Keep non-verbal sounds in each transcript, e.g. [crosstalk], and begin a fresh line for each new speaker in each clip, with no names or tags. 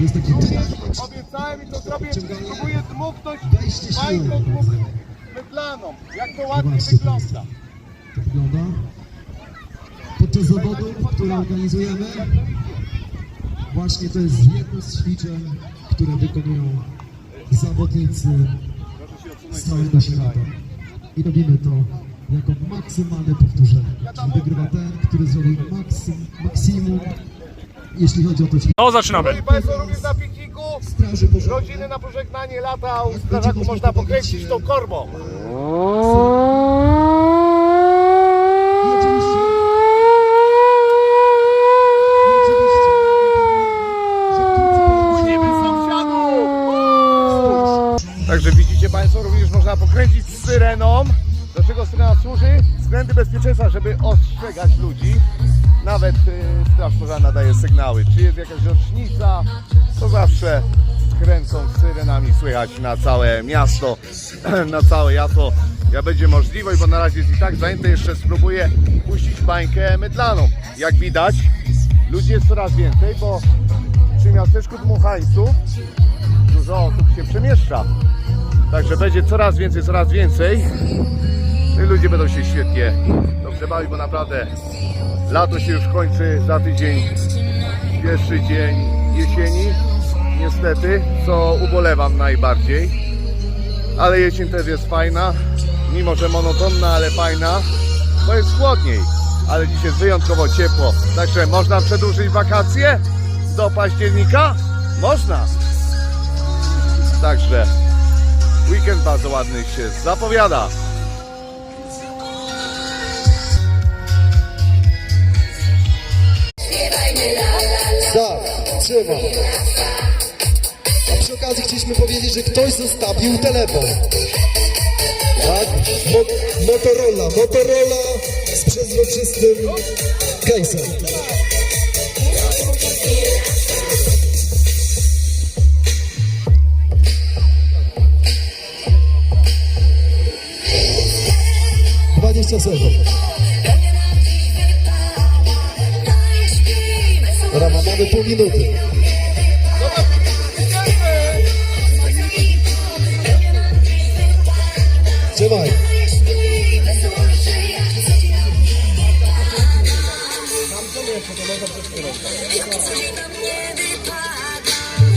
Jest taki dynamicz.
Obiecałem i to zrobię. Spróbuję dmuchnąć dmuch- mydlaną. Jak to ładnie
Zobaczcie
wygląda.
To wygląda. Podczas zawodów, które organizujemy, właśnie to jest jedno z ćwiczeń, które wykonują zawodnicy z całego świata. I robimy to jako maksymalne powtórzenie. Czyli wygrywa ten, który zrobi maksym, maksimum, jeśli chodzi o to.
No, zaczynamy.
Szanowni Państwo, również na pikniku. Rodziny na pożegnanie lata u strażaku można pokręcić tą korbą. Także widzicie Państwo, również można pokręcić z syreną. Do czego syrena służy? Względy bezpieczeństwa, żeby ostrzegać ludzi. Nawet y, Straż Pożarna daje sygnały. Czy jest jakaś rocznica, to zawsze kręcą syrenami słychać na całe miasto, [clears throat] na całe jasło. Jak będzie możliwość, bo na razie jest i tak zajęte, jeszcze spróbuję puścić bańkę mydlaną. Jak widać, ludzi jest coraz więcej, bo przy miasteczku Dmuchańców dużo osób się przemieszcza. Także będzie coraz więcej, coraz więcej. No i ludzie będą się świetnie dobrze bawić, bo naprawdę lato się już kończy za tydzień. Pierwszy dzień jesieni, niestety, co ubolewam najbardziej. Ale jesień też jest fajna, mimo że monotonna, ale fajna, bo jest chłodniej. Ale dzisiaj jest wyjątkowo ciepło. Także można przedłużyć wakacje do października? Można. Także weekend bardzo ładny się zapowiada.
Trzeba. A przy okazji chcieliśmy powiedzieć, że ktoś zostawił telefon. Tak? Mo Motorola, Motorola z przezroczystym case'em. Dwadzieścia sekund. Rama, mamy pół minuty. Trzymaj.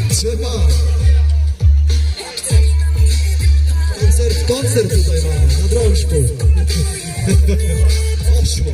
Trzymaj. Koncert, koncert tutaj mamy, na drążku. [laughs] Poszło.